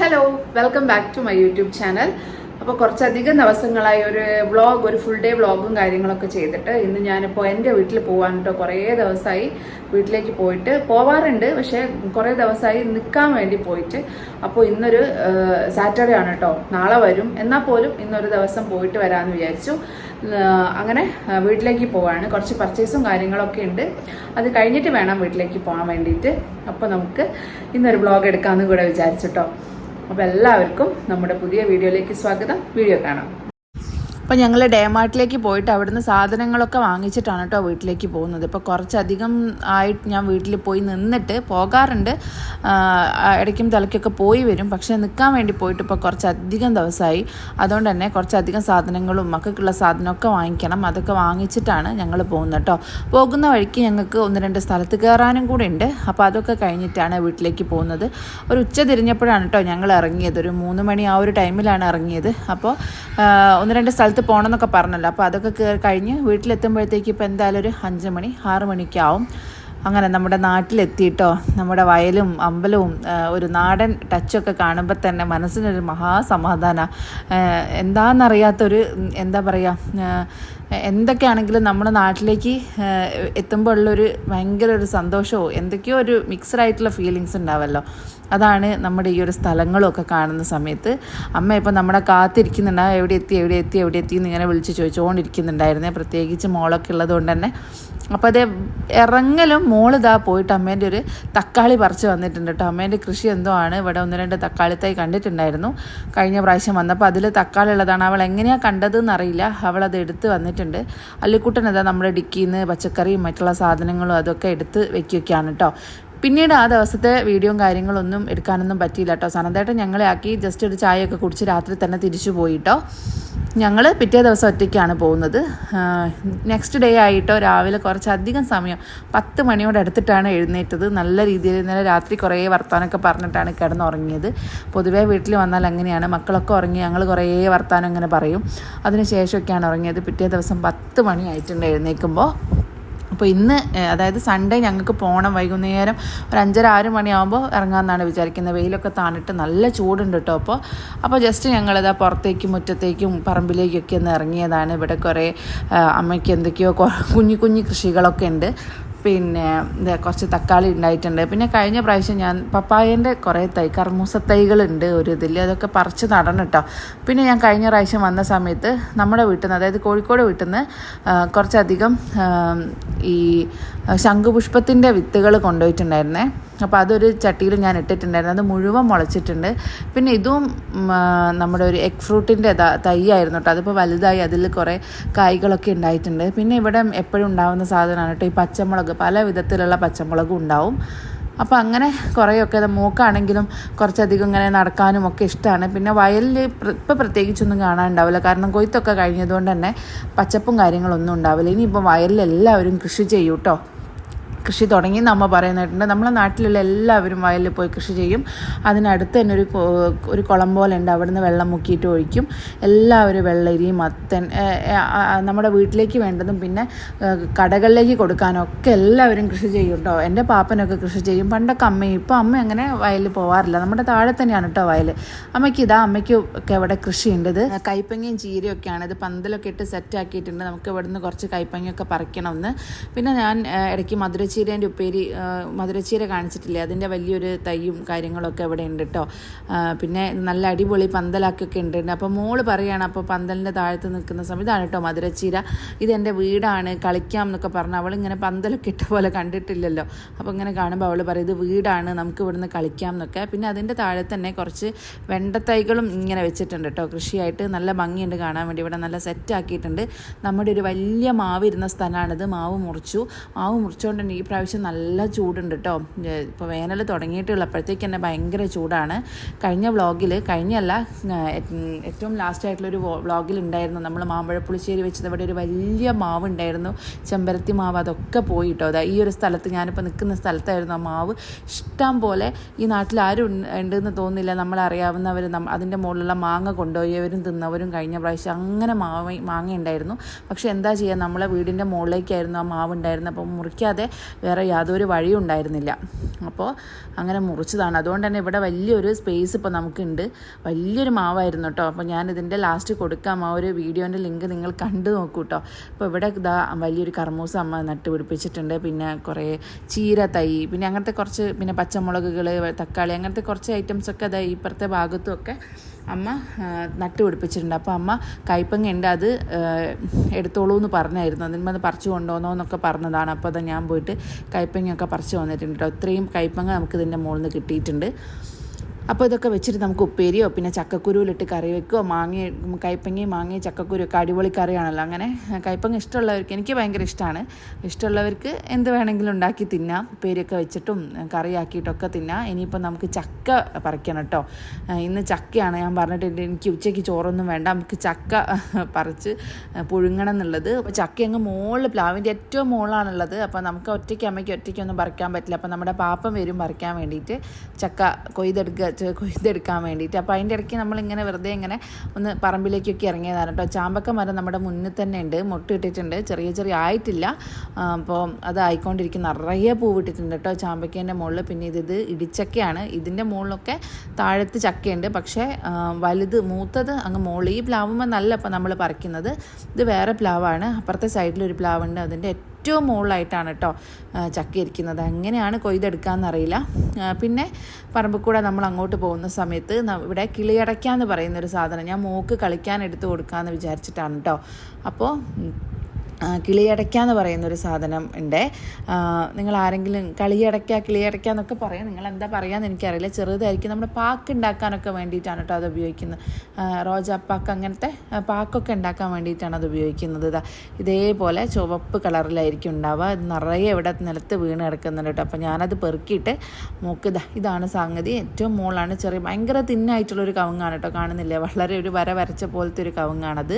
Hello welcome back to my YouTube channel അപ്പോൾ കുറച്ചധികം ദിവസങ്ങളായി ഒരു വ്ളോഗ് ഒരു ഫുൾ ഡേ വ്ളോഗും കാര്യങ്ങളൊക്കെ ചെയ്തിട്ട് ഇന്ന് ഞാനിപ്പോൾ എന്റെ വീട്ടിൽ പോകാൻ കേട്ടോ കുറേ ദിവസമായി വീട്ടിലേക്ക് പോയിട്ട് പോവാറുണ്ട് പക്ഷേ കുറേ ദിവസമായി നിൽക്കാൻ വേണ്ടി പോയിട്ട്. അപ്പോൾ ഇന്നൊരു സാറ്റർഡേ ആണ് കേട്ടോ നാളെ വരും. എന്നാൽ പോലും ഇന്നൊരു ദിവസം പോയിട്ട് വരാമെന്ന് വിചാരിച്ചു. അങ്ങനെ വീട്ടിലേക്ക് പോവാണ്. കുറച്ച് പർച്ചേസും കാര്യങ്ങളൊക്കെ ഉണ്ട്. അത് കഴിഞ്ഞിട്ട് വേണം വീട്ടിലേക്ക് പോകാൻ വേണ്ടിയിട്ട്. അപ്പോൾ നമുക്ക് ഇന്നൊരു വ്ളോഗ് എടുക്കാമെന്ന് കൂടെ വിചാരിച്ചിട്ടോ അപ്പോൾ എല്ലാവർക്കും നമ്മുടെ പുതിയ വീഡിയോയിലേക്ക് സ്വാഗതം. വീഡിയോ കാണാം. അപ്പോൾ ഞങ്ങൾ ഡേമാർട്ടിലേക്ക് പോയിട്ട് അവിടുന്ന് സാധനങ്ങളൊക്കെ വാങ്ങിച്ചിട്ടാണ് കേട്ടോ വീട്ടിലേക്ക് പോകുന്നത്. ഇപ്പോൾ കുറച്ചധികം ആയിട്ട് ഞാൻ വീട്ടിൽ പോയി നിന്നിട്ട് പോകാറുണ്ട്. ഇടയ്ക്കും തലയ്ക്കൊക്കെ പോയി വരും. പക്ഷേ നിൽക്കാൻ വേണ്ടി പോയിട്ട് ഇപ്പോൾ കുറച്ചധികം ദിവസമായി. അതുകൊണ്ട് തന്നെ കുറച്ചധികം സാധനങ്ങളും മക്കൾക്കുള്ള സാധനമൊക്കെ വാങ്ങിക്കണം. അതൊക്കെ വാങ്ങിച്ചിട്ടാണ് ഞങ്ങൾ പോകുന്നത് കേട്ടോ. പോകുന്ന വഴിക്ക് ഞങ്ങൾക്ക് ഒന്ന് രണ്ട് സ്ഥലത്ത് കയറാനും കൂടെ ഉണ്ട്. അപ്പോൾ അതൊക്കെ കഴിഞ്ഞിട്ടാണ് വീട്ടിലേക്ക് പോകുന്നത്. ഒരു ഉച്ച തിരിഞ്ഞപ്പോഴാണ് കേട്ടോ ഞങ്ങൾ ഇറങ്ങിയത്. ഒരു മൂന്ന് മണി ആ ഒരു ടൈമിലാണ് ഇറങ്ങിയത്. അപ്പോൾ ഒന്ന് രണ്ട് സ്ഥലത്ത് പോകണം എന്നൊക്കെ പറഞ്ഞല്ലോ. അപ്പോൾ അതൊക്കെ കഴിഞ്ഞ് വീട്ടിലെത്തുമ്പോഴത്തേക്ക് ഇപ്പോൾ എന്തായാലും ഒരു അഞ്ച് മണി ആറ് മണിക്കാവും. അങ്ങനെ നമ്മുടെ നാട്ടിലെത്തിയിട്ടോ നമ്മുടെ വയലും അമ്പലവും ഒരു നാടൻ ടച്ചൊക്കെ കാണുമ്പോൾ തന്നെ മനസ്സിനൊരു മഹാസമാധാന എന്താണെന്നറിയാത്തൊരു എന്താ പറയുക എന്തൊക്കെയാണെങ്കിലും നമ്മുടെ നാട്ടിലേക്ക് എത്തുമ്പോൾ ഉള്ളൊരു ഭയങ്കര ഒരു സന്തോഷവും എന്തൊക്കെയോ ഒരു മിക്സഡ് ആയിട്ടുള്ള ഫീലിങ്സ് ഉണ്ടാവല്ലോ. അതാണ് നമ്മുടെ ഈ ഒരു സ്ഥലങ്ങളൊക്കെ കാണുന്ന സമയത്ത്. അമ്മ ഇപ്പം നമ്മളെ കാത്തിരിക്കുന്നുണ്ടാവും എവിടെ എത്തി എവിടെ എത്തി എവിടെ എത്തി എന്ന് ഇങ്ങനെ വിളിച്ച് ചോദിച്ചുകൊണ്ടിരിക്കുന്നുണ്ടായിരുന്നേ. പ്രത്യേകിച്ച് മോളൊക്കെ ഉള്ളത് കൊണ്ട് തന്നെ. അപ്പോൾ അതേ ഇറങ്ങലും മോളിതാ പോയിട്ട് അമ്മേന്റെ ഒരു തക്കാളി പറിച്ച് വന്നിട്ടുണ്ട് കേട്ടോ. അമ്മേന്റെ കൃഷി എന്തോ ആണ്. ഇവിടെ ഒന്ന് രണ്ട് തക്കാളി തൈ കണ്ടിട്ടുണ്ടായിരുന്നു. കഴിഞ്ഞ പ്രാവശ്യം വന്നപ്പോൾ അതിൽ തക്കാളി ഉള്ളതാണ്. അവൾ എങ്ങനെയാണ് കണ്ടതെന്ന് അറിയില്ല. അവളത് എടുത്ത് എടുത്ത് വന്നിട്ടുണ്ട്. അല്ലിക്കുട്ടൻ ഇതാ നമ്മുടെ ഡിക്കിയിൽ നിന്ന് പച്ചക്കറിയും മറ്റുള്ള സാധനങ്ങളും അതൊക്കെ എടുത്ത് വെക്കുകയൊക്കെയാണ് കേട്ടോ. പിന്നീട് ആ ദിവസത്തെ വീഡിയോയും കാര്യങ്ങളൊന്നും എടുക്കാനൊന്നും പറ്റിയില്ല കേട്ടോ. സനന്തേട്ടൻ ഞങ്ങളെ ആക്കി ജസ്റ്റ് ഒരു ചായയൊക്കെ കുടിച്ച് രാത്രി തന്നെ തിരിച്ചു പോയിട്ടോ ഞങ്ങൾ പിറ്റേ ദിവസം ഒറ്റയ്ക്കാണ് പോകുന്നത്. നെക്സ്റ്റ് ഡേ ആയിട്ടോ രാവിലെ കുറച്ചധികം സമയം പത്ത് മണിയോട് അടുത്തിട്ടാണ് എഴുന്നേറ്റത്. നല്ല രീതിയിൽ ഇന്നലെ രാത്രി കുറേ വർത്താനമൊക്കെ പറഞ്ഞിട്ടാണ് കിടന്നുറങ്ങിയത്. പൊതുവേ വീട്ടിൽ വന്നാൽ അങ്ങനെയാണ്. മക്കളൊക്കെ ഉറങ്ങി ഞങ്ങൾ കുറേ വർത്താനം അങ്ങനെ പറയും. അതിന് ശേഷമൊക്കെയാണ് ഉറങ്ങിയത്. പിറ്റേ ദിവസം പത്ത് മണി ആയിട്ടുണ്ട് എഴുന്നേൽക്കുമ്പോൾ അപ്പോൾ ഇന്ന് അതായത് സൺഡേ ഞങ്ങൾക്ക് പോകണം വൈകുന്നേരം ഒരു അഞ്ചര ആറ് മണിയാകുമ്പോൾ ഇറങ്ങാമെന്നാണ് വിചാരിക്കുന്നത്. വെയിലൊക്കെ താണിട്ട് നല്ല ചൂടുണ്ട് കേട്ടോ അപ്പോൾ അപ്പോൾ ജസ്റ്റ് ഞങ്ങളിതാ പുറത്തേക്കും മുറ്റത്തേക്കും പറമ്പിലേക്കൊക്കെ ഒന്ന് ഇറങ്ങിയതാണ്. ഇവിടെ കുറേ അമ്മയ്ക്ക് എന്തൊക്കെയോ കുഞ്ഞു കുഞ്ഞു കൃഷികളൊക്കെ ഉണ്ട്. പിന്നെ കുറച്ച് തക്കാളി ഉണ്ടായിട്ടുണ്ട്. പിന്നെ കഴിഞ്ഞ പ്രാവശ്യം ഞാൻ പപ്പായേന്റെ കുറേ തൈ കർമ്മൂസ തൈകളുണ്ട് ഒരു ഇതിൽ. അതൊക്കെ പറിച്ച് നടണം കേട്ടോ പിന്നെ ഞാൻ കഴിഞ്ഞ പ്രാവശ്യം വന്ന സമയത്ത് നമ്മുടെ വീട്ടിൽ നിന്ന് അതായത് കോഴിക്കോട് വീട്ടിൽ നിന്ന് കുറച്ചധികം ഈ ശംഖുപുഷ്പത്തിന്റെ വിത്തുകൾ കൊണ്ടുപോയിട്ടുണ്ടായിരുന്നേ. അപ്പോൾ അതൊരു ചട്ടിയിൽ ഞാൻ ഇട്ടിട്ടുണ്ടായിരുന്നു. അത് മുഴുവൻ മുളച്ചിട്ടുണ്ട്. പിന്നെ ഇതും നമ്മുടെ ഒരു എഗ് ഫ്രൂട്ടിന്റെ തൈ ആയിരുന്നു കേട്ടോ. അതിപ്പോൾ വലുതായി അതിൽ കുറേ കായ്കളൊക്കെ ഉണ്ടായിട്ടുണ്ട്. പിന്നെ ഇവിടെ എപ്പോഴും ഉണ്ടാകുന്ന സാധനമാണ് കേട്ടോ ഈ പച്ചമുളക്. പല വിധത്തിലുള്ള പച്ചമുളകും ഉണ്ടാവും. അപ്പോൾ അങ്ങനെ കുറേയൊക്കെ മൂക്കാണെങ്കിലും കുറച്ചധികം ഇങ്ങനെ നടക്കാനും ഒക്കെ ഇഷ്ടമാണ് പിന്നെ വയലിൽ ഇപ്പോൾ പ്രത്യേകിച്ചൊന്നും കാണാനുണ്ടാവില്ല. കാരണം കൊയ്ത്തൊക്കെ കഴിഞ്ഞതുകൊണ്ട് തന്നെ പച്ചപ്പും കാര്യങ്ങളൊന്നും ഉണ്ടാവില്ല. ഇനിയിപ്പോൾ വയലിൽ എല്ലാവരും കൃഷി ചെയ്യൂട്ടോ. കൃഷി തുടങ്ങി നമ്മ പറയുന്നിട്ടുണ്ട് നമ്മളെ നാട്ടിലുള്ള എല്ലാവരും വയലിൽ പോയി കൃഷി ചെയ്യും. അതിനടുത്ത് തന്നെ ഒരു ഒരു കുളം പോലെ ഉണ്ട് അവിടെ നിന്ന് വെള്ളം മുക്കിയിട്ട് ഒഴിക്കും. എല്ലാവരും വെള്ളരി മത്തൻ നമ്മുടെ വീട്ടിലേക്ക് വേണ്ടതും പിന്നെ കടകളിലേക്ക് കൊടുക്കാനൊക്കെ എല്ലാവരും കൃഷി ചെയ്യും കേട്ടോ എന്റെ പാപ്പനൊക്കെ കൃഷി ചെയ്യും. പണ്ടൊക്കെ അമ്മയും ഇപ്പോൾ അമ്മ അങ്ങനെ വയലിൽ പോവാറില്ല. നമ്മുടെ താഴെ തന്നെയാണ് കേട്ടോ വയൽ അമ്മയ്ക്ക് ഇതാ അമ്മയ്ക്ക് ഒക്കെ ഇവിടെ കൃഷിയുണ്ട് ഇത്. കൈപ്പങ്ങയും ചീരയും ഒക്കെയാണ് ഇത് പന്തലൊക്കെ ഇട്ട് സെറ്റ് ആക്കിയിട്ടുണ്ട്. നമുക്ക് ഇവിടുന്ന് കുറച്ച് കൈപ്പങ്ങയൊക്കെ പറിക്കണമെന്ന്. പിന്നെ ഞാൻ ഇടയ്ക്ക് ഇടയ്ക്ക് മധുരച്ചീരേന്റെ ഉപ്പേരി മധുരച്ചീര കാണിച്ചിട്ടില്ലേ? അതിന്റെ വലിയൊരു തൈയും കാര്യങ്ങളൊക്കെ ഇവിടെ ഉണ്ട് കേട്ടോ പിന്നെ നല്ല അടിപൊളി പന്തലാക്കൊക്കെ ഉണ്ട്. അപ്പോൾ മോൾ പറയുകയാണ് അപ്പോൾ പന്തലിന്റെ താഴത്ത് നിൽക്കുന്ന സമയത്താണ് കേട്ടോ മധുരച്ചീര. ഇതെന്റെ വീടാണ് കളിക്കാം എന്നൊക്കെ പറഞ്ഞ് അവളിങ്ങനെ പന്തലൊക്കെ ഇട്ട പോലെ കണ്ടിട്ടില്ലല്ലോ. അപ്പോൾ ഇങ്ങനെ കാണുമ്പോൾ അവൾ പറയും ഇത് വീടാണ് നമുക്ക് ഇവിടുന്ന് കളിക്കാം എന്നൊക്കെ. പിന്നെ അതിന്റെ താഴെ തന്നെ കുറച്ച് വെണ്ടത്തൈകളും ഇങ്ങനെ വെച്ചിട്ടുണ്ട് കേട്ടോ കൃഷിയായിട്ട് നല്ല ഭംഗിയുണ്ട് കാണാൻ വേണ്ടി. ഇവിടെ നല്ല സെറ്റ് ആക്കിയിട്ടുണ്ട്. നമ്മുടെ ഒരു വലിയ മാവ് ഇരുന്ന സ്ഥലമാണിത്. മാവ് മുറിച്ചു. മാവ് മുറിച്ചുകൊണ്ട് ഈ പ്രാവശ്യം നല്ല ചൂടുണ്ട് കേട്ടോ ഇപ്പോൾ വേനൽ തുടങ്ങിയിട്ടുള്ളപ്പോഴത്തേക്ക് തന്നെ ഭയങ്കര ചൂടാണ്. കഴിഞ്ഞ വ്ളോഗിൽ കഴിഞ്ഞല്ല ഏറ്റവും ലാസ്റ്റ് ആയിട്ടുള്ളൊരു വ്ളോഗിൽ ഉണ്ടായിരുന്നു നമ്മൾ മാമ്പഴ പുളിശ്ശേരി വെച്ചത്. അവിടെ ഒരു വലിയ മാവ് ഉണ്ടായിരുന്നു ചെമ്പരത്തി മാവ് അതൊക്കെ പോയി കേട്ടോ അതാ ഈ ഒരു സ്ഥലത്ത് ഞാനിപ്പോൾ നിൽക്കുന്ന സ്ഥലത്തായിരുന്നു ആ മാവ്. ഇഷ്ടം പോലെ ഈ നാട്ടിൽ ആരും ഉണ്ടെന്ന് തോന്നുന്നില്ല. നമ്മളറിയാവുന്നവർ നമ്മ അതിന്റെ മുകളിലുള്ള മാങ്ങ കൊണ്ടുപോയവരും തിന്നവരും കഴിഞ്ഞ പ്രാവശ്യം അങ്ങനെ മാവ മാങ്ങ ഉണ്ടായിരുന്നു പക്ഷേ എന്താ ചെയ്യുക നമ്മളെ വീടിന്റെ മുകളിലേക്കായിരുന്നു ആ മാവ് ഉണ്ടായിരുന്നത് അപ്പം മുറിക്കാതെ വേറെ യാതൊരു വഴിയും ഉണ്ടായിരുന്നില്ല. അപ്പോൾ അങ്ങനെ മുറിച്ചതാണ്. അതുകൊണ്ട് തന്നെ ഇവിടെ വലിയൊരു സ്പേസ് ഇപ്പോൾ നമുക്കുണ്ട്. വലിയൊരു മാവായിരുന്നു കേട്ടോ അപ്പോൾ ഞാൻ ഇതിന്റെ ലാസ്റ്റ് കൊടുക്കാം. ആ ഒരു വീഡിയോന്റെ ലിങ്ക് നിങ്ങൾ കണ്ടു നോക്കൂ കേട്ടോ അപ്പോൾ ഇവിടെ ഇതാ വലിയൊരു കർമൂസ അമ്മ നട്ട് പിടിപ്പിച്ചിട്ടുണ്ട് പിന്നെ കുറേ ചീര തൈ പിന്നെ അങ്ങനത്തെ കുറച്ച് പിന്നെ പച്ചമുളകുകൾ തക്കാളി അങ്ങനത്തെ കുറച്ച് ഐറ്റംസൊക്കെ അതാ ഇപ്പുറത്തെ ഭാഗത്തുമൊക്കെ അമ്മ നട്ടുപിടിപ്പിച്ചിട്ടുണ്ട്. നട്ട് പിടിപ്പിച്ചിട്ടുണ്ട് അപ്പോൾ അമ്മ കൈപ്പങ്ങ ഉണ്ട്. അത് എടുത്തോളൂ എന്ന് പറഞ്ഞായിരുന്നു. അതിന് അത് പറിച്ചു കൊണ്ടുവന്നോ എന്നൊക്കെ പറഞ്ഞതാണ്. അപ്പോൾ അത് ഞാൻ പോയിട്ട് കൈപ്പങ്ങയൊക്കെ പറിച്ച് വന്നിട്ടുണ്ട് കേട്ടോ ഇത്രയും കൈപ്പങ്ങ നമുക്ക് ഇതിന്റെ മുകളിൽ നിന്ന് കിട്ടിയിട്ടുണ്ട്. അപ്പോൾ ഇതൊക്കെ വെച്ചിട്ട് നമുക്ക് ഉപ്പേരിയോ പിന്നെ ചക്കക്കുരുവിലിട്ട് കറി വെക്കുകയോ മാങ്ങ കൈപ്പങ്ങയും മാങ്ങയും ചക്കക്കുരു ഒക്കെ അടിപൊളി കറിയാണല്ലോ. അങ്ങനെ കൈപ്പങ്ങ ഇഷ്ടമുള്ളവർക്ക് എനിക്ക് ഭയങ്കര ഇഷ്ടമാണ് ഇഷ്ടമുള്ളവർക്ക് എന്ത് വേണമെങ്കിലും ഉണ്ടാക്കി തിന്നാം. ഉപ്പേരിയൊക്കെ വെച്ചിട്ടും കറിയാക്കിയിട്ടൊക്കെ തിന്നാം. ഇനിയിപ്പോൾ നമുക്ക് ചക്ക പറിക്കണം കേട്ടോ. ഇന്ന് ചക്കയാണ് ഞാൻ പറഞ്ഞിട്ട് എനിക്ക് ഉച്ചയ്ക്ക് ചോറൊന്നും വേണ്ട. നമുക്ക് ചക്ക പറിച്ച് പുഴുങ്ങണം എന്നുള്ളത്. അപ്പോൾ ചക്ക അങ്ങ് മുകളിൽ പ്ലാവിന്റെ ഏറ്റവും മുകളിലാണുള്ളത് അപ്പോൾ നമുക്ക് ഒറ്റയ്ക്ക് അമ്മയ്ക്ക് ഒറ്റയ്ക്കൊന്നും പറിക്കാൻ പറ്റില്ല. അപ്പോൾ നമ്മുടെ പാപ്പം വരും പറിക്കാൻ വേണ്ടിയിട്ട്. ചക്ക കൊയ്തെടുക്കുക കൊയ്തെടുക്കാൻ വേണ്ടിയിട്ട്. അപ്പോൾ അതിന്റെ ഇടയ്ക്ക് നമ്മളിങ്ങനെ വെറുതെ ഇങ്ങനെ ഒന്ന് പറമ്പിലേക്കൊക്കെ ഇറങ്ങിയതാണ്. കേട്ടോ ചാമ്പക്ക മരം നമ്മുടെ മുന്നിൽ തന്നെ ഉണ്ട്. മുട്ടിട്ടിട്ടുണ്ട് ചെറിയ ചെറിയ ആയിട്ടില്ല. അപ്പോൾ അത് ആയിക്കൊണ്ടിരിക്കും. നിറയെ പൂവിട്ടിട്ടുണ്ട് കേട്ടോ ചാമ്പക്കേന്റെ മുകളിൽ പിന്നെ ഇത് ഇത് ഇടിച്ചക്കയാണ്. ഇതിന്റെ മുകളിലൊക്കെ താഴത്ത് ചക്കയുണ്ട്. പക്ഷേ വലുത് മൂത്തത് അങ്ങ് മുകളിൽ ഈ പ്ലാവുമ്പോൾ നല്ല ഇപ്പം നമ്മൾ പറിക്കുന്നത്. ഇത് വേറെ പ്ലാവാണ്. അപ്പുറത്തെ സൈഡിൽ ഒരു പ്ലാവുണ്ട്. അതിന്റെ ഏറ്റവും മുകളിലായിട്ടാണ് കേട്ടോ ചക്ക ഇരിക്കുന്നത് എങ്ങനെയാണ് കൊയ്തെടുക്കാമെന്നറിയില്ല പിന്നെ പറമ്പിൽ കൂടെ നമ്മൾ അങ്ങോട്ട് പോകുന്ന സമയത്ത് ഇവിടെ കിളിയടയ്ക്കാന്ന് പറയുന്നൊരു സാധനം ഞാൻ മോക്ക് കളിക്കാൻ എടുത്ത് കൊടുക്കാമെന്ന് വിചാരിച്ചിട്ടാണ് കേട്ടോ അപ്പോൾ കിളിയടയ്ക്ക എന്ന് പറയുന്ന ഒരു സാധനം ഉണ്ട്. നിങ്ങൾ ആരെങ്കിലും കളിയടയ്ക്ക കിളിയടയ്ക്ക എന്നൊക്കെ പറയാം. നിങ്ങൾ എന്താ പറയാന്ന് എനിക്കറിയില്ല. ചെറുതായിരിക്കും. നമ്മുടെ പാക്ക് ഉണ്ടാക്കാനൊക്കെ വേണ്ടിയിട്ടാണ് കേട്ടോ അത് ഉപയോഗിക്കുന്നത് റോജാപ്പാക്ക് അങ്ങനത്തെ പാക്കൊക്കെ ഉണ്ടാക്കാൻ വേണ്ടിയിട്ടാണ് അത് ഉപയോഗിക്കുന്നത്. ഇതാ ഇതേപോലെ ചുവപ്പ് കളറിലായിരിക്കും ഉണ്ടാവുക. ഇത് നിറയെ ഇവിടെ നിലത്ത് വീണ് കിടക്കുന്നുണ്ട് കേട്ടോ. അപ്പോൾ ഞാനത് പെറുക്കിയിട്ട് മൂക്ക് ഇതാ ഇതാണ് സംഗതി. ഏറ്റവും മുകളാണ് ചെറിയ ഭയങ്കര തിന്നായിട്ടുള്ളൊരു കവുങ്ങാണ് കേട്ടോ. കാണുന്നില്ലേ? വളരെ ഒരു വര വരച്ച പോലത്തെ ഒരു കവുങ്ങാണത്.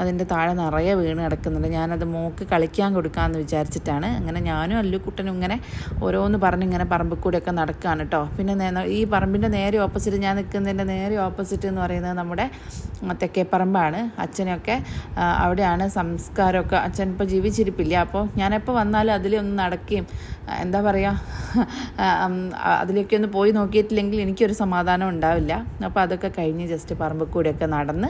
അതിന്റെ താഴെ നിറയെ വീണ് കിടക്കുന്നുണ്ട്. ഞാനത് മോക്ക് കളിക്കാൻ കൊടുക്കാമെന്ന് വിചാരിച്ചിട്ടാണ്. അങ്ങനെ ഞാനും അല്ലുക്കുട്ടനും ഇങ്ങനെ ഓരോന്ന് പറഞ്ഞ് ഇങ്ങനെ പറമ്പിൽ കൂടെയൊക്കെ നടക്കുകയാണ് കേട്ടോ പിന്നെ ഈ പറമ്പിന്റെ നേരെ ഓപ്പോസിറ്റ് ഞാൻ നിൽക്കുന്നതിന്റെ നേരെ ഓപ്പോസിറ്റ് എന്ന് പറയുന്നത് നമ്മുടെ തെക്കേപ്പറമ്പാണ്. അച്ഛനൊക്കെ ആ, അവിടെയാണ് സംസ്കാരമൊക്കെ. അച്ഛൻ ഇപ്പോൾ ജീവിച്ചിരിപ്പില്ല? അപ്പോൾ ഞാനെപ്പോൾ വന്നാലും അതിലൊന്ന് നടക്കുകയും എന്താ പറയുക അതിലേക്ക് ഒന്ന് പോയി നോക്കിയിട്ടില്ലെങ്കിൽ എനിക്കൊരു സമാധാനം ഉണ്ടാവില്ല. അപ്പോൾ അതൊക്കെ കഴിഞ്ഞ് ജസ്റ്റ് പറമ്പിൽ കൂടെയൊക്കെ നടന്ന്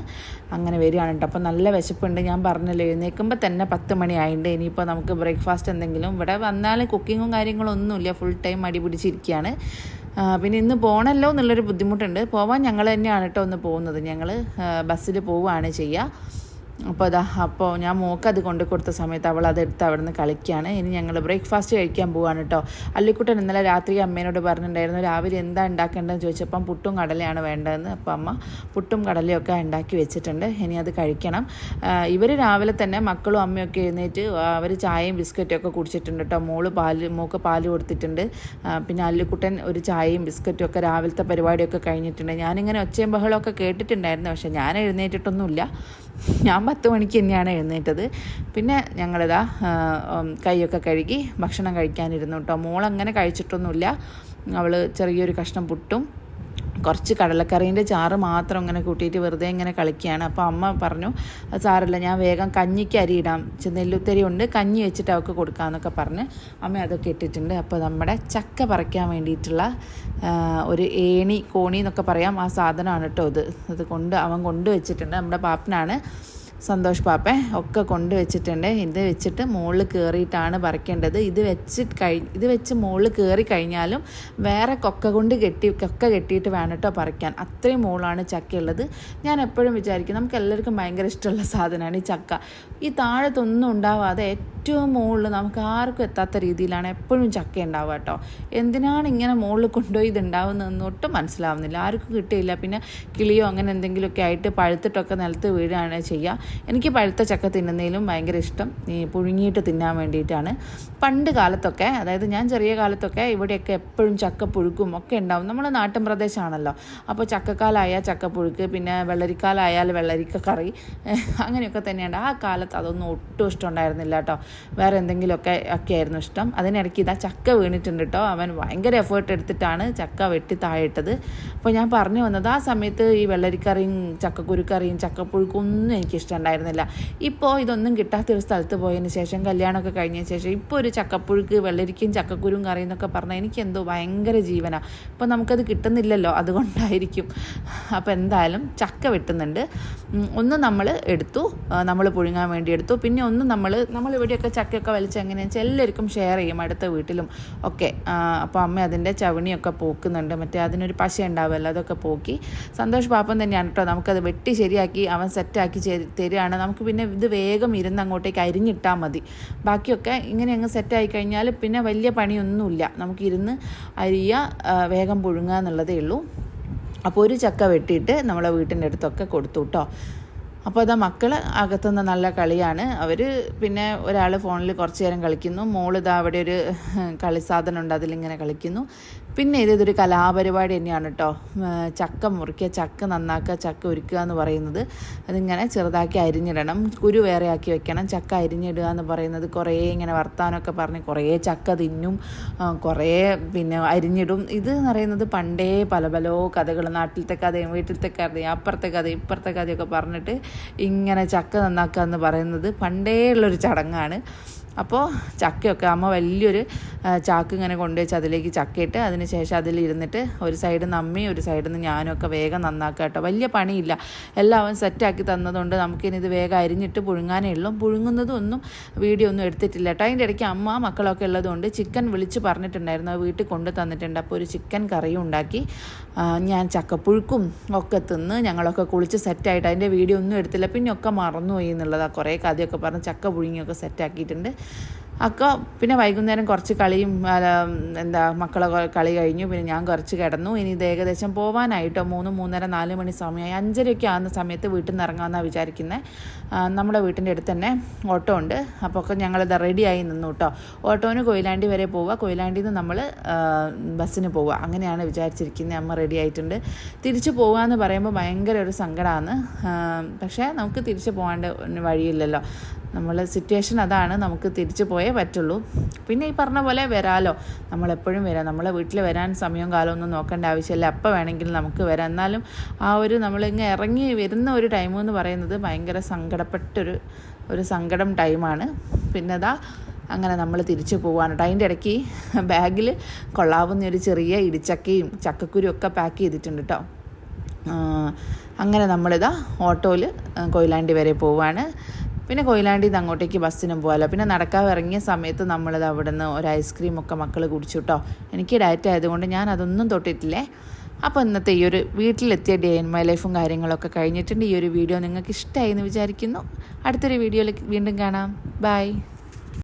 അങ്ങനെ വരികയാണ് കേട്ടോ അപ്പോൾ നല്ല വിശപ്പുണ്ട്. ഞാൻ പറഞ്ഞല്ലോ എഴുന്നേൽക്കുമ്പോൾ തന്നെ പത്ത് മണിയായിട്ടുണ്ട് ഇനിയിപ്പോൾ നമുക്ക് ബ്രേക്ക്ഫാസ്റ്റ് എന്തെങ്കിലും. ഇവിടെ വന്നാൽ കുക്കിങ്ങും കാര്യങ്ങളും ഒന്നുമില്ല ഫുൾ ടൈം മടി പിടിച്ചിരിക്കുകയാണ് പിന്നെ ഇന്ന് പോകണമല്ലോ എന്നുള്ളൊരു ബുദ്ധിമുട്ടുണ്ട്. പോവാൻ ഞങ്ങൾ തന്നെയാണ് കേട്ടോ ഒന്ന് പോകുന്നത്. ഞങ്ങൾ ബസ്സിൽ പോവുകയാണ് ചെയ്യുക അപ്പോൾ അതാ അപ്പോൾ ഞാൻ മോക്ക് അത് കൊണ്ട് കൊടുത്ത സമയത്ത് അവൾ അതെടുത്ത് അവിടെ നിന്ന് കളിക്കുകയാണ് ഇനി ഞങ്ങൾ ബ്രേക്ക്ഫാസ്റ്റ് കഴിക്കാൻ പോവാണ് കേട്ടോ അല്ലിക്കുട്ടൻ ഇന്നലെ രാത്രി അമ്മേനോട് പറഞ്ഞിട്ടുണ്ടായിരുന്നു രാവിലെ എന്താ ഉണ്ടാക്കേണ്ടതെന്ന് ചോദിച്ചപ്പം പുട്ടും കടലയാണ് വേണ്ടതെന്ന്. അപ്പോൾ അമ്മ പുട്ടും കടലയും ഒക്കെ ഉണ്ടാക്കി വെച്ചിട്ടുണ്ട്. ഇനി അത് കഴിക്കണം. ഇവർ രാവിലെ തന്നെ മക്കളും അമ്മയൊക്കെ എഴുന്നേറ്റ് അവർ ചായയും ബിസ്ക്കറ്റും ഒക്കെ കുടിച്ചിട്ടുണ്ട് കേട്ടോ മോൾ പാൽ മോക്ക് പാൽ കൊടുത്തിട്ടുണ്ട്. പിന്നെ അല്ലിക്കുട്ടൻ ഒരു ചായയും ബിസ്ക്കറ്റും ഒക്കെ രാവിലത്തെ പരിപാടിയൊക്കെ കഴിഞ്ഞിട്ടുണ്ട്. ഞാനിങ്ങനെ ഒച്ചയും ബഹളമൊക്കെ കേട്ടിട്ടുണ്ടായിരുന്നു പക്ഷേ ഞാൻ എഴുന്നേറ്റിട്ടൊന്നുമില്ല. ഞാൻ പത്ത് മണിക്ക് തന്നെയാണ് എഴുന്നേറ്റത്. പിന്നെ ഞങ്ങളിതാ കൈയൊക്കെ കഴുകി ഭക്ഷണം കഴിക്കാനിരുന്നു കേട്ടോ. അങ്ങനെ കഴിച്ചിട്ടൊന്നുമില്ല. അവൾ ചെറിയൊരു കഷ്ണം പുട്ടും കുറച്ച് കടലക്കറീന്റെ ചാറ് മാത്രം ഇങ്ങനെ കൂട്ടിയിട്ട് വെറുതെ ഇങ്ങനെ കളിക്കുകയാണ്. അപ്പോൾ അമ്മ പറഞ്ഞു സാറില്ല ഞാൻ വേഗം കഞ്ഞിക്ക് അരി ഇടാം. നെല്ലുത്തരി ഉണ്ട് കഞ്ഞി വെച്ചിട്ട് അവൾക്ക് കൊടുക്കാമെന്നൊക്കെ പറഞ്ഞ് അമ്മ അതൊക്കെ ഇട്ടിട്ടുണ്ട്. അപ്പോൾ നമ്മുടെ ചക്ക പറിക്കാൻ വേണ്ടിയിട്ടുള്ള ഒരു ഏണി കോണി എന്നൊക്കെ പറയാം. ആ സാധനമാണ് കേട്ടോ ഇത്. അത് കൊണ്ട് അവൻ കൊണ്ടുവച്ചിട്ടുണ്ട് നമ്മുടെ പാപ്പനാണ് സന്തോഷ് പാപ്പ ഒക്കെ കൊണ്ടുവച്ചിട്ടുണ്ട് ഇത് വെച്ചിട്ട് മുകളിൽ കയറിയിട്ടാണ് പറിക്കേണ്ടത്. ഇത് വെച്ച് കഴി ഇത് വെച്ച് മുകളിൽ കയറി കഴിഞ്ഞാലും വേറെ കൊക്ക കൊണ്ട് കെട്ടി കൊക്ക കെട്ടിയിട്ട് വേണം കേട്ടോ പറിക്കാൻ. അത്രയും മുകളാണ് ചക്കയുള്ളത്. ഞാൻ എപ്പോഴും വിചാരിക്കും നമുക്ക് എല്ലാവർക്കും ഭയങ്കര ഇഷ്ടമുള്ള സാധനമാണ് ഈ ചക്ക. ഈ താഴത്തൊന്നും ഉണ്ടാവാതെ ഏറ്റവും മുകളിൽ നമുക്ക് ആർക്കും എത്താത്ത രീതിയിലാണ് എപ്പോഴും ചക്ക ഉണ്ടാവുക കേട്ടോ. എന്തിനാണ് ഇങ്ങനെ മുകളിൽ കൊണ്ടുപോയി ഇത് ഉണ്ടാവുന്നതെന്ന് ഒട്ടും മനസ്സിലാവുന്നില്ല. ആർക്കും കിട്ടിയില്ല. പിന്നെ കിളിയോ അങ്ങനെ എന്തെങ്കിലുമൊക്കെ ആയിട്ട് പഴുത്തിട്ടൊക്കെ നിലത്ത് വീഴുകയാണ് ചെയ്യുക. എനിക്ക് പഴുത്ത ചക്ക തിന്നുന്നതിലും ഭയങ്കര ഇഷ്ടം. പുഴുങ്ങിയിട്ട് തിന്നാൻ വേണ്ടിയിട്ടാണ്. പണ്ട് കാലത്തൊക്കെ അതായത് ഞാൻ ചെറിയ കാലത്തൊക്കെ ഇവിടെയൊക്കെ എപ്പോഴും ചക്ക പുഴുക്കും ഒക്കെ ഉണ്ടാവും. നമ്മൾ നാട്ടിൻ പ്രദേശമാണല്ലോ. അപ്പോൾ ചക്കക്കാലായാൽ ചക്കപ്പുഴുക്ക് പിന്നെ വെള്ളരിക്കാലായാൽ വെള്ളരിക്ക കറി അങ്ങനെയൊക്കെ തന്നെയുണ്ട്. ആ കാലത്ത് അതൊന്നും ഒട്ടും ഇഷ്ടം ഉണ്ടായിരുന്നില്ല കേട്ടോ. വേറെ എന്തെങ്കിലുമൊക്കെ ഒക്കെ ആയിരുന്നു ഇഷ്ടം. അതിനിടയ്ക്ക് ഇതാ ചക്ക വീണിട്ടുണ്ട് കേട്ടോ. അവൻ ഭയങ്കര എഫേർട്ട് എടുത്തിട്ടാണ് ചക്ക വെട്ടി താഴെയിട്ടത്. അപ്പോൾ ഞാൻ പറഞ്ഞു വന്നത് ആ സമയത്ത് ഈ വെള്ളരിക്കറിയും ചക്കക്കുരുക്കറിയും ചക്കപ്പുഴുക്കും ഒന്നും എനിക്കിഷ്ടമല്ല. ഇഷ്ടമുണ്ടായിരുന്നില്ല ഇപ്പോൾ ഇതൊന്നും കിട്ടാത്ത ഒരു സ്ഥലത്ത് പോയതിന് ശേഷം കല്യാണമൊക്കെ കഴിഞ്ഞതിന് ശേഷം ഇപ്പോൾ ഒരു ചക്കപ്പുഴുക്ക് വെള്ളരിക്കയും ചക്കക്കുരും കറി എന്നൊക്കെ പറഞ്ഞാൽ എനിക്ക് എന്തോ ഭയങ്കര ജീവനാണ് ഇപ്പോൾ നമുക്കത് കിട്ടുന്നില്ലല്ലോ അതുകൊണ്ടായിരിക്കും. അപ്പോൾ എന്തായാലും ചക്ക വെട്ടുന്നുണ്ട്. ഒന്ന് നമ്മൾ എടുത്തു നമ്മൾ പുഴുങ്ങാൻ വേണ്ടി എടുത്തു. പിന്നെ ഒന്ന് നമ്മൾ നമ്മളിവിടെയൊക്കെ ചക്കയൊക്കെ വലിച്ച് എങ്ങനെയാണെന്ന് വെച്ചാൽ എല്ലാവർക്കും ഷെയർ ചെയ്യും അടുത്ത വീട്ടിലും ഒക്കെ. അപ്പോൾ അമ്മ അതിന്റെ ചവണിയൊക്കെ പോക്കുന്നുണ്ട്. മറ്റേ അതിനൊരു പശ ഉണ്ടാവുമല്ലോ അതൊക്കെ പോക്കി. സന്തോഷ് പാപ്പൻ തന്നെയാണ് കേട്ടോ. നമുക്കത് വെട്ടി ശരിയാക്കി അവൻ സെറ്റാക്കി തരികയാണ് നമുക്ക് പിന്നെ ഇത് വേഗം ഇരുന്ന് അങ്ങോട്ടേക്ക് അരിഞ്ഞിട്ടാൽ മതി. ബാക്കിയൊക്കെ ഇങ്ങനെ അങ്ങ് സെറ്റായി കഴിഞ്ഞാൽ പിന്നെ വലിയ പണിയൊന്നുമില്ല. നമുക്ക് ഇരുന്ന് അരിയുക വേഗം പുഴുങ്ങുക എന്നുള്ളതേ ഉള്ളൂ. അപ്പോൾ ഒരു ചക്ക വെട്ടിയിട്ട് നമ്മളെ വീട്ടിന്റെ അടുത്തൊക്കെ കൊടുത്തു കേട്ടോ അപ്പോൾ അതാ മക്കൾ അകത്തുനിന്ന് നല്ല കളിയാണ്. അവർ പിന്നെ ഒരാൾ ഫോണിൽ കുറച്ച് നേരം കളിക്കുന്നു. മോൾ ഇതാ അവിടെ ഒരു കളി സാധനം ഉണ്ട്. അതിലിങ്ങനെ കളിക്കുന്നു. പിന്നെ ഇത് ഇതൊരു കലാപരിപാടി തന്നെയാണ് കേട്ടോ ചക്ക മുറിക്കുക ചക്ക നന്നാക്കുക ചക്ക ഒരുക്കുക എന്ന് പറയുന്നത്. അതിങ്ങനെ ചെറുതാക്കി അരിഞ്ഞിടണം. കുരു വേറെ ആക്കി വെക്കണം. ചക്ക അരിഞ്ഞിടുക എന്ന് പറയുന്നത് കുറേ ഇങ്ങനെ വർത്താനമൊക്കെ പറഞ്ഞ് കുറേ ചക്ക തിന്നും കുറേ പിന്നെ അരിഞ്ഞിടും. ഇത് എന്ന് പറയുന്നത് പണ്ടേ പല പല കഥകൾ നാട്ടിലത്തെ കഥയും വീട്ടിലത്തെ കഥയും അപ്പുറത്തെ കഥ ഇപ്പുറത്തെ കഥയൊക്കെ പറഞ്ഞിട്ട് ഇങ്ങനെ ചക്ക നന്നാക്കുക എന്ന് പറയുന്നത് പണ്ടേ ഉള്ളൊരു ചടങ്ങാണ്. അപ്പോൾ ചക്കയൊക്കെ അമ്മ വലിയൊരു ചാക്ക് ഇങ്ങനെ കൊണ്ടുവച്ച് അതിലേക്ക് ചക്കയിട്ട് അതിന് ശേഷം അതിലിരുന്നിട്ട് ഒരു സൈഡിൽ നിന്ന് അമ്മയും ഒരു സൈഡിൽ നിന്ന് ഞാനും ഒക്കെ വേഗം നന്നാക്കുക കേട്ടോ. വലിയ പണിയില്ല. എല്ലാം സെറ്റാക്കി തന്നതുകൊണ്ട് നമുക്കിനി ഇത് വേഗം അരിഞ്ഞിട്ട് പുഴുങ്ങാനേ ഉള്ളൂ. പുഴുങ്ങുന്നതും ഒന്നും വീഡിയോ ഒന്നും എടുത്തിട്ടില്ല. കേട്ടോ അതിന്റെ ഇടയ്ക്ക് അമ്മ മക്കളൊക്കെ ഉള്ളതുകൊണ്ട് ചിക്കൻ വിളിച്ച് പറഞ്ഞിട്ടുണ്ടായിരുന്നു. വീട്ടിൽ കൊണ്ടു തന്നിട്ടുണ്ട്. അപ്പോൾ ഒരു ചിക്കൻ കറിയും ഉണ്ടാക്കി ഞാൻ ചക്കപ്പുഴുക്കും ഒക്കെ തിന്ന് ഞങ്ങളൊക്കെ കുളിച്ച് സെറ്റായിട്ട് അതിന്റെ വീഡിയോ ഒന്നും എടുത്തില്ല. പിന്നെ ഒക്കെ മറന്നുപോയി എന്നുള്ളതാണ് കുറേ കഥയൊക്കെ പറഞ്ഞ് ചക്ക പുഴുങ്ങിയൊക്കെ സെറ്റാക്കിയിട്ടുണ്ട് ഒക്കെ പിന്നെ വൈകുന്നേരം കുറച്ച് കളിയും എന്താ മക്കളെ കളി കഴിഞ്ഞു. പിന്നെ ഞാൻ കുറച്ച് കിടന്നു. ഇനി ഇത് ഏകദേശം പോവാനായിട്ടോ? മൂന്ന് മൂന്നര നാല് മണി സമയമായി. അഞ്ചരയൊക്കെ ആകുന്ന സമയത്ത് വീട്ടിൽ നിന്ന് ഇറങ്ങാമെന്നാണ് വിചാരിക്കുന്നത് നമ്മുടെ വീട്ടിന്റെ അടുത്ത് തന്നെ ഓട്ടോ ഉണ്ട്. അപ്പോൾ ഒക്കെ ഞങ്ങളിത് റെഡിയായി നിന്നു കേട്ടോ ഓട്ടോന് കൊയിലാണ്ടി വരെ പോവുക കൊയിലാണ്ടിയിൽ നിന്ന് നമ്മൾ ബസ്സിന് പോവുക അങ്ങനെയാണ് വിചാരിച്ചിരിക്കുന്നത് അമ്മ റെഡി ആയിട്ടുണ്ട്. തിരിച്ചു പോവുക എന്ന് പറയുമ്പോൾ ഭയങ്കര ഒരു സങ്കടമാണ് പക്ഷേ നമുക്ക് തിരിച്ചു പോകാണ്ട് വഴിയില്ലല്ലോ. നമ്മൾ സിറ്റുവേഷൻ അതാണ് നമുക്ക് തിരിച്ചു പോയേ പറ്റുള്ളൂ. പിന്നെ ഈ പറഞ്ഞ പോലെ വരാലോ? നമ്മളെപ്പോഴും വരാം. നമ്മളെ വീട്ടിൽ വരാൻ സമയവും കാലവും ഒന്നും നോക്കേണ്ട ആവശ്യമില്ല. അപ്പോൾ വേണമെങ്കിൽ നമുക്ക് വരാം. എന്നാലും ആ ഒരു നമ്മളിങ്ങ് ഇറങ്ങി വരുന്ന ഒരു ടൈം എന്ന് പറയുന്നത് ഭയങ്കര സങ്കടപ്പെട്ടൊരു ഒരു സങ്കടം ടൈമാണ് പിന്നെ അതാ അങ്ങനെ നമ്മൾ തിരിച്ചു പോവാണ്. കേട്ടോ അതിന്റെ ഇടയ്ക്ക് ബാഗിൽ കൊള്ളാവുന്ന ഒരു ചെറിയ ഇടിച്ചക്കയും ചക്കക്കുരും ഒക്കെ പാക്ക് ചെയ്തിട്ടുണ്ട് കേട്ടോ അങ്ങനെ നമ്മളിതാ ഓട്ടോയിൽ കൊയിലാണ്ടി വരെ പോവാണ്. പിന്നെ കൊയിലാണ്ടി നിന്ന് അങ്ങോട്ടേക്ക് ബസ്സിനും പോകാമല്ലോ പിന്നെ നടക്കാതെ ഇറങ്ങിയ സമയത്ത് നമ്മളത് അവിടെ നിന്ന് ഒരു ഐസ്ക്രീം ഒക്കെ മക്കൾ കുടിച്ചു കേട്ടോ എനിക്ക് ഡയറ്റ് ആയതുകൊണ്ട് ഞാൻ അതൊന്നും തൊട്ടിട്ടില്ലേ? അപ്പോൾ ഇന്നത്തെ ഈ ഒരു വീട്ടിലെത്തിയ ഡേ ഇൻ മൈ ലൈഫും കാര്യങ്ങളൊക്കെ കഴിഞ്ഞിട്ടുണ്ട്. ഈ ഒരു വീഡിയോ നിങ്ങൾക്ക് ഇഷ്ടമായി എന്ന് വിചാരിക്കുന്നു. അടുത്തൊരു വീഡിയോയിൽ വീണ്ടും കാണാം. ബൈ